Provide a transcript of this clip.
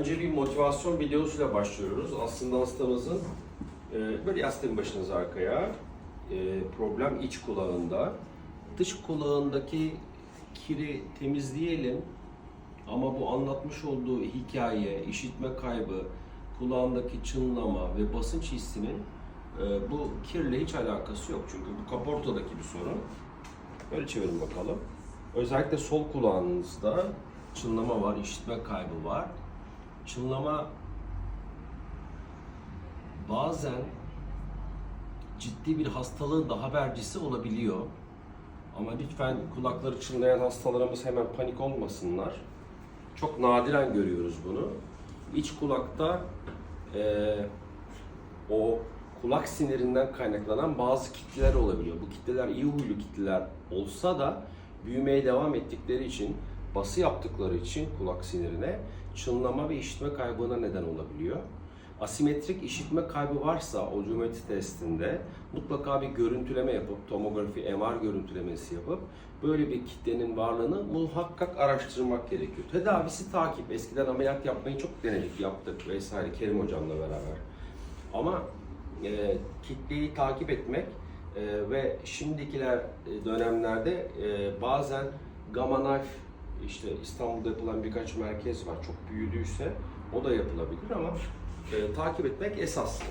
Önce bir motivasyon videosuyla başlıyoruz. Aslında hastamızın e, böyle yaslayın başınızı arkaya. E, problem iç kulağında. Dış kulağındaki kiri temizleyelim. Ama bu anlatmış olduğu hikaye, işitme kaybı, kulağındaki çınlama ve basınç hissinin e, bu kirle hiç alakası yok. Çünkü bu kaportadaki bir sorun. Böyle çevirin bakalım. Özellikle sol kulağınızda çınlama var, işitme kaybı var. Çınlama bazen ciddi bir hastalığın da habercisi olabiliyor. Ama lütfen kulakları çınlayan hastalarımız hemen panik olmasınlar. Çok nadiren görüyoruz bunu. İç kulakta eee, o kulak sinirinden kaynaklanan bazı kitleler olabiliyor. Bu kitleler iyi huylu kitleler olsa da büyümeye devam ettikleri için, bası yaptıkları için kulak sinirine çınlama ve işitme kaybına neden olabiliyor. Asimetrik işitme kaybı varsa audiometri testinde mutlaka bir görüntüleme yapıp, tomografi, MR görüntülemesi yapıp böyle bir kitlenin varlığını muhakkak araştırmak gerekiyor. Tedavisi takip. Eskiden ameliyat yapmayı çok denedik, yaptık vesaire Kerim hocamla beraber. Ama e, kitleyi takip etmek e, ve şimdikiler e, dönemlerde e, bazen Gamma Knife işte İstanbul'da yapılan birkaç merkez var çok büyüdüyse o da yapılabilir ama e, takip etmek esas.